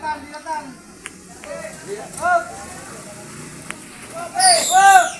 Dilatang, dilatang. Hey, up! Up, hey, up!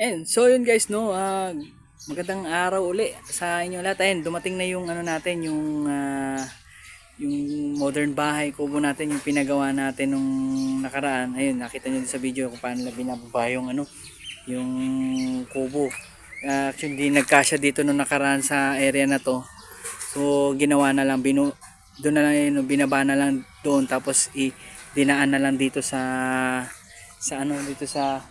And so yun guys no, ah, magandang araw uli sa inyo lahat. Ayun, dumating na yung ano natin, yung ah, yung modern bahay kubo natin, yung pinagawa natin nung nakaraan. Ayun, nakita niyo sa video kung paano nila binababa yung ano, yung kubo. Ah, actually, di nagkasya dito nung nakaraan sa area na to. So, ginawa na lang, binu doon na lang yun, binaba na lang doon tapos i dinaan na lang dito sa sa ano dito sa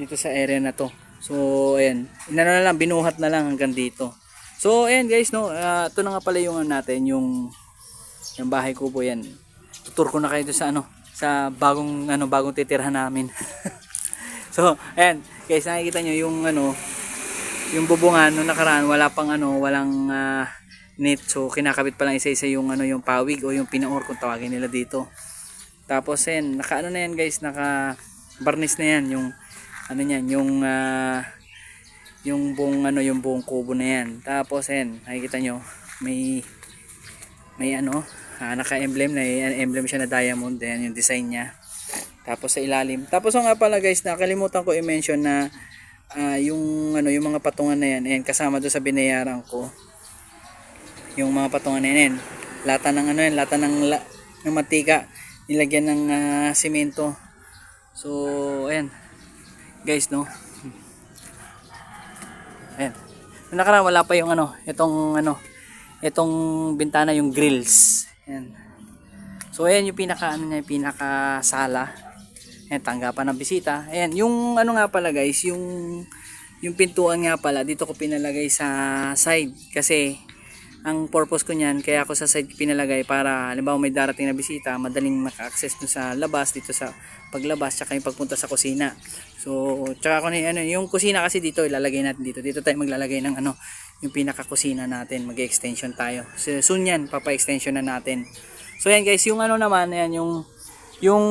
dito sa area na to. So, ayan. Inano na lang, binuhat na lang hanggang dito. So, ayan guys, no. ah, ito na nga pala yung ano natin, yung yung bahay ko po yan. Tutur ko na kayo sa ano, sa bagong ano, bagong titirhan namin. so, ayan, guys, nakikita nyo yung ano, yung bubungan nung nakaraan, wala pang ano, walang ah, net. So, kinakabit pa lang isa-isa yung ano, yung pawig o yung pinaor kung tawagin nila dito. Tapos, ayan, naka ano na yan guys, naka barnis na yan, yung ano niyan, yung ah, yung buong ano, yung buong kubo na yan. Tapos ayan, nakikita nyo, may may ano, ah, naka-emblem na yan, emblem siya na diamond, yan yung design niya. Tapos sa ilalim. Tapos nga pala guys, nakalimutan ko i-mention na ah, yung ano, yung mga patungan na yan, ayan, kasama doon sa binayaran ko. Yung mga patungan na yan, ayan, lata ng ano yan, lata ng, la, ng mantika, nilagyan ng ah, simento. So, ayan, guys no? Ayan. Nung nakaraan wala pa yung ano itong ano itong bintana yung grills. Ayan. So ayan yung pinaka ano niya yung pinaka sala. Ayan tanggapan ng bisita. Ayan yung ano nga pala guys yung yung pintuan nga pala dito ko pinalagay sa side. Kasi ang purpose ko niyan kaya ako sa side pinalagay para halimbawa may darating na bisita madaling maka-access dun sa labas dito sa paglabas tsaka yung pagpunta sa kusina. So tsaka ko ano yung kusina kasi dito ilalagay natin dito. Dito tayo maglalagay ng ano yung pinaka kusina natin. Mag extension tayo. So, soon yan papa extension na natin. So yan guys yung ano naman yan yung yung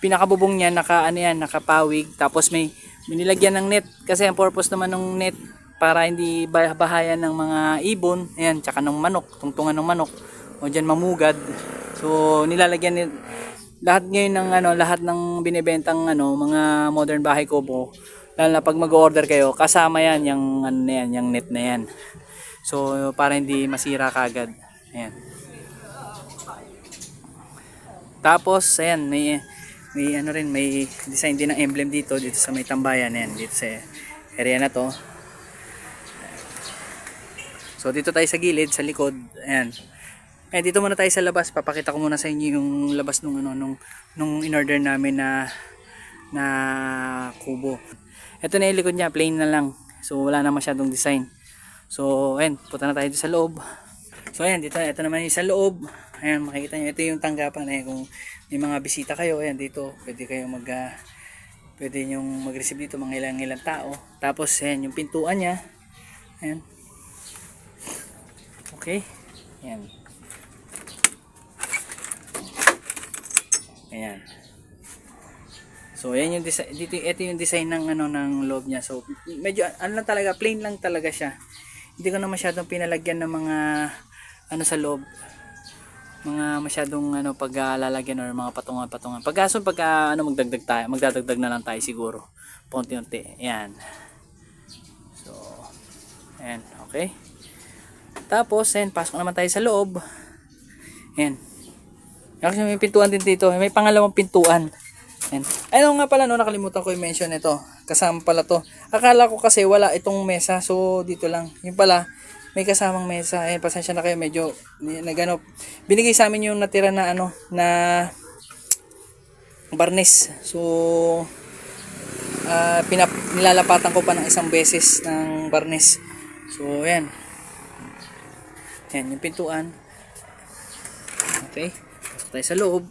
pinakabubong niya naka ano yan nakapawig. Tapos may binilagyan ng net. Kasi ang purpose naman ng net para hindi bah- bahayan ng mga ibon ayan tsaka ng manok tungtungan ng manok o diyan mamugad. So nilalagyan ni lahat ngayon ng ano lahat ng binebentang ano mga modern bahay kubo lalo na pag mag-order kayo kasama yan yung ano na yan yung net na yan. So para hindi masira kagad ayan. Tapos ayan may may ano rin may design din ng emblem dito dito sa may tambayan ayan dito sa area na to So dito tayo sa gilid, sa likod. Ayan. Eh dito muna tayo sa labas. Papakita ko muna sa inyo yung labas nung ano nung nung in-order namin na na kubo. Ito na yung likod niya, plain na lang. So wala na masyadong design. So ayan, punta na tayo dito sa loob. So ayan, dito ito naman yung sa loob. Ayan, makikita niyo ito yung tanggapan eh kung may mga bisita kayo, ayan dito, pwede kayo mag ah, pwede niyo mag-receive dito mga ilang ilang tao. Tapos ayan yung pintuan niya. Ayan. Okay. Yan. Ayan. So, yan yung design, dito, ito yung design ng ano ng loob niya. So, medyo ano lang talaga, plain lang talaga siya. Hindi ko na masyadong pinalagyan ng mga ano sa loob. Mga masyadong ano paglalagyan or mga patungan-patungan. Pagkaso pagka ano magdagdag tayo, magdadagdag na lang tayo siguro. Paunti-unti. Ayan. So, ayan, okay. Tapos, ayan, pasok naman tayo sa loob. Ayan. Actually, may pintuan din dito. May pangalawang pintuan. Ayan. Ayun nga pala, no, nakalimutan ko i-mention ito. Kasama pala to. Akala ko kasi wala itong mesa. So, dito lang. Yung pala, may kasamang mesa. Ayan, pasensya na kayo. Medyo, nagano. Binigay sa amin yung natira na, ano, na barnis. So, ah pinap nilalapatan ko pa ng isang beses ng barnis. So, ayan. Ayan, yung pintuan. Okay. Pasok tayo sa loob.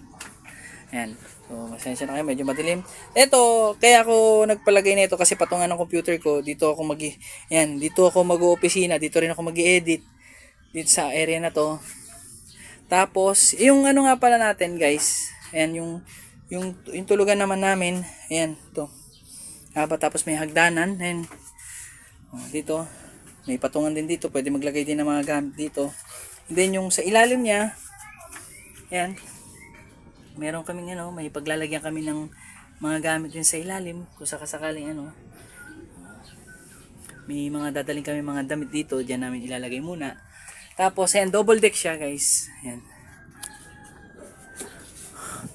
Ayan. So, masensya na kayo. Medyo madilim. Ito, kaya ako nagpalagay na ito kasi patungan ng computer ko. Dito ako mag Ayan, dito ako mag-opisina. Dito rin ako mag edit Dito sa area na to. Tapos, yung ano nga pala natin, guys. Ayan, yung, yung, yung tulugan naman namin. Ayan, to. Haba, tapos may hagdanan. Ayan. Oh, dito. May patungan din dito. Pwede maglagay din ng mga gamit dito. And then, yung sa ilalim niya, ayan, meron kaming ano, may paglalagyan kami ng mga gamit din sa ilalim kung sakasakaling ano. May mga dadaling kami mga damit dito, diyan namin ilalagay muna. Tapos ayan, double deck siya, guys. Ayan.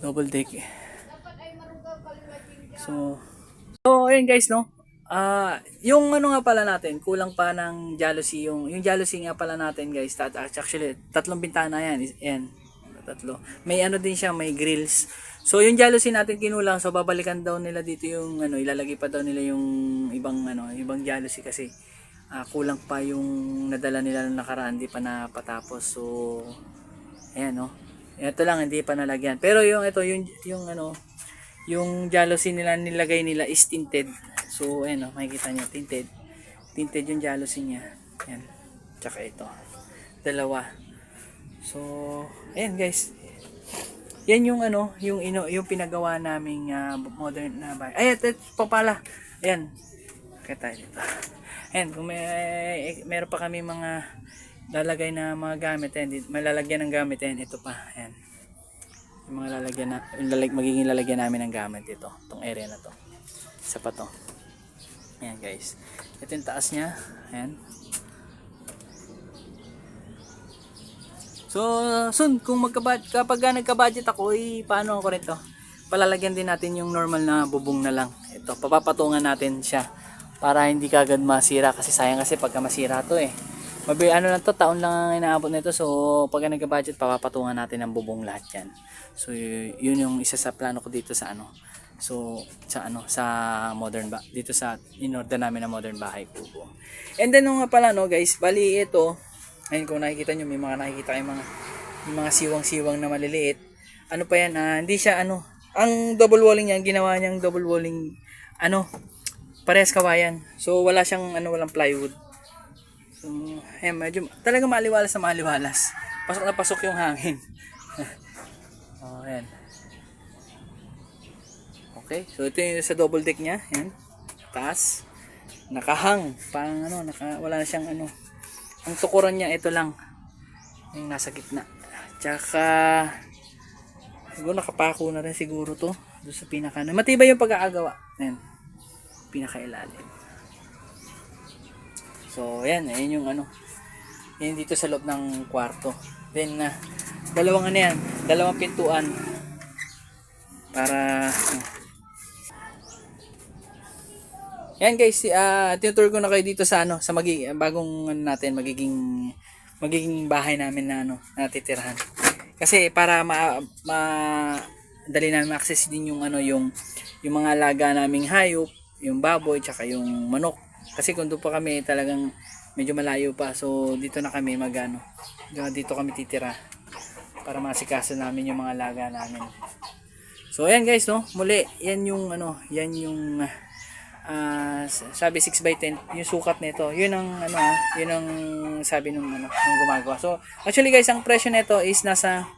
Double deck. So, so ayun guys, no. Ah, yung ano nga pala natin, kulang pa ng jealousy yung yung jealousy nga pala natin, guys. Tat actually tatlong bintana yan. Ayan. Tatlo. May ano din siya, may grills. So yung jealousy natin kinulang, so babalikan daw nila dito yung ano, ilalagay pa daw nila yung ibang ano, ibang jealousy kasi ah, kulang pa yung nadala nila ng nakaraan, di pa napatapos. So ayan no. Ito lang hindi pa nalagyan. Pero yung ito yung yung ano, yung jealousy nila nilagay nila is tinted. So ayan no, makikita niyo tinted. Tinted yung jealousy niya. Ayan. Tsaka ito. Dalawa. So, ayan guys. Yan yung ano, yung ino, yung pinagawa naming ah, modern na bahay. Ay, ito, pa pala. Ayan. Tayo dito. Ayan, kung may, meron pa kami mga lalagay na mga gamit, ayan, dito, may lalagyan ng gamit, ayan, ito pa, ayan. Yung mga lalagyan na, yung lalag, magiging lalagyan namin ng gamit ito, itong area na to. Isa pa to. Ayan guys. Ito yung taas niya. Ayan. So, soon, kung magka kapag nagka-budget ako, eh, paano ako rito? Palalagyan din natin yung normal na bubong na lang. Ito, papapatungan natin siya para hindi kagad masira kasi sayang kasi pagka masira to eh. Mabi, ano lang to, taon lang ang inaabot nito. So, pag nagka-budget, papapatungan natin ang bubong lahat yan. So, yun yung isa sa plano ko dito sa ano. So, sa ano, sa modern ba, dito sa in-order namin na modern bahay kubo. And then, nga pala, no, guys, bali ito, Ayun kung nakikita nyo, may mga nakikita kayong mga, may mga siwang-siwang na maliliit. Ano pa yan, ah, hindi siya ano, ang double walling niya, ang ginawa niyang double walling, ano, parehas kawayan. So, wala siyang, ano, walang plywood. So, ayan, medyo, talaga maliwalas na maliwalas. Pasok na pasok yung hangin. oh, ayan. Okay, so ito yung sa double deck niya, ayan. Taas. Nakahang, parang ano, naka, wala na siyang ano, ang tukuran niya ito lang. Yung nasa gitna. Tsaka siguro nakapako na rin siguro to. Doon sa pinaka matibay yung pagkakagawa ayan pinaka ilalim so ayan ayan yung ano. Yan dito sa loob ng kwarto. Then na dalawang ano yan. Dalawang pintuan. Para Yan guys, ah tinutur ko na kayo dito sa ano, sa magi bagong ano natin magiging magiging bahay namin na ano, natitirahan. Kasi para ma, ma dali namin ma-access din yung ano yung yung mga alaga naming hayop, yung baboy tsaka yung manok. Kasi kung doon pa kami talagang medyo malayo pa. So dito na kami magano. Dito kami titira para masikaso namin yung mga alaga namin. So ayan guys no, muli yan yung ano, yan yung ah sabi 6 by 10 yung sukat nito yun ang ano ah, yun ang sabi nung ano nung gumagawa so actually guys ang presyo nito is nasa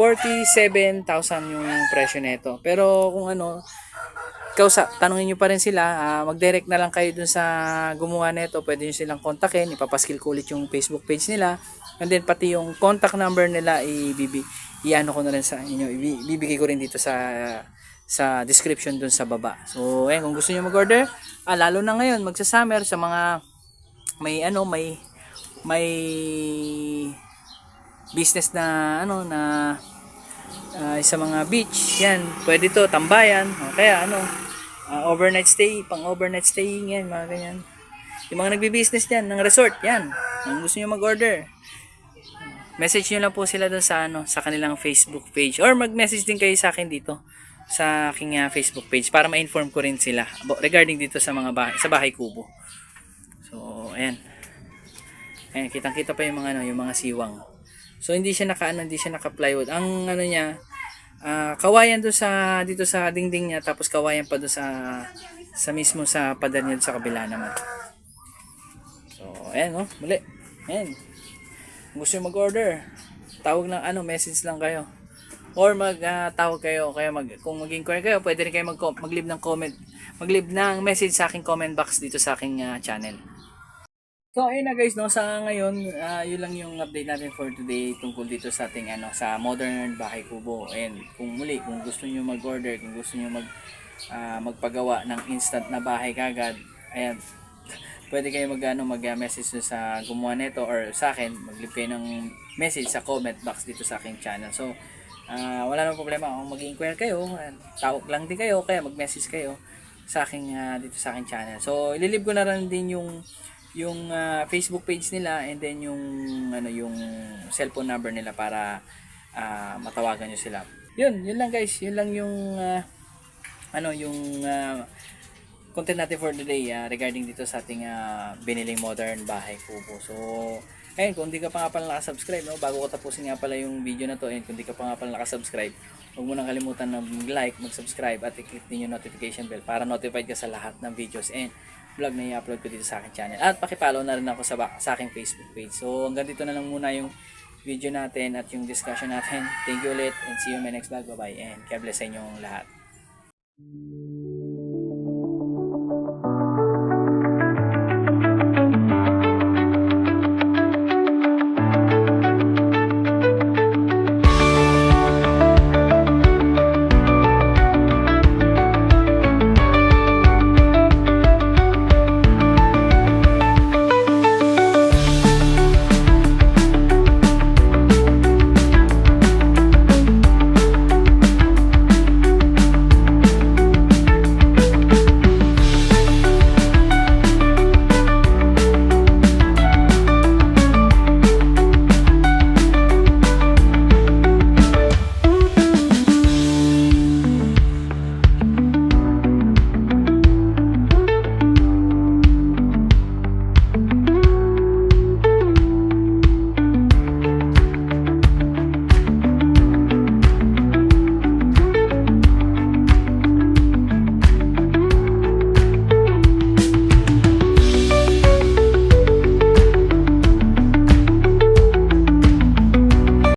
47,000 yung presyo nito. Pero kung ano, kausa, tanungin nyo pa rin sila, ah, mag-direct na lang kayo dun sa gumawa nito. Pwede nyo silang kontakin, ipapaskil ko ulit yung Facebook page nila. And then pati yung contact number nila, ibibi, iano ko na rin sa inyo. Ibi- Ibibigay ko rin dito sa sa description dun sa baba. So, eh, kung gusto niyo mag-order, ah, lalo na ngayon, magsa-summer sa mga may ano, may may business na ano na ah, sa mga beach, yan, pwede to, tambayan, o kaya ano, ah, overnight stay, pang overnight staying yan, mga ganyan. Yung mga nagbi-business yan, ng resort, yan, kung gusto niyo mag-order, message nyo lang po sila doon sa ano sa kanilang Facebook page or mag-message din kayo sa akin dito sa aking ah, Facebook page para ma-inform ko rin sila regarding dito sa mga bahay sa bahay kubo. So, ayan. Ayan, kitang-kita pa yung mga ano, yung mga siwang. So hindi siya naka ano, hindi siya naka plywood. Ang ano niya ah, kawayan doon sa dito sa dingding niya tapos kawayan pa doon sa sa mismo sa pader niya sa kabila naman. So, ayan oh, muli. Ayan. Gusto nyo mag-order, tawag lang ano, message lang kayo. Or mag-tawag kayo, kaya mag, kung mag-inquire kayo, pwede rin kayo mag mag-leave ng comment, mag-leave ng message sa aking comment box dito sa aking ah, channel. So ayun na guys, no, sa ngayon, ah, yun lang yung update natin for today tungkol dito sa ating ano, sa Modern Bahay Kubo. And kung muli, kung gusto niyo mag-order, kung gusto niyo mag ah, magpagawa ng instant na bahay kagad, ayan, pwede kayo mag ano, mag-message sa gumawa nito or sa akin, mag-leave kayo ng message sa comment box dito sa aking channel. So, ah, wala nang problema kung mag-inquire kayo, ah, tawag lang din kayo, kaya mag-message kayo sa aking ah, dito sa aking channel. So, ililib ko na rin din yung yung ah, Facebook page nila and then yung ano yung cellphone number nila para ah, matawagan nyo sila. Yun, yun lang guys. Yun lang yung ah, ano yung ah, content natin for today ah, regarding dito sa ating ah, biniling modern bahay kubo. So, ayun, kung di ka pa nga pala nakasubscribe, no, bago ko tapusin nga pala yung video na to, ayun, kung di ka pa nga pala nakasubscribe, huwag mo nang kalimutan na mag-like, mag-subscribe at i-click din yung notification bell para notified ka sa lahat ng videos and vlog na i-upload ko dito sa aking channel. At pakipollow na rin ako sa, sa aking Facebook page. So, hanggang dito na lang muna yung video natin at yung discussion natin. Thank you ulit and see you in my next vlog. Bye-bye and God bless sa inyong lahat.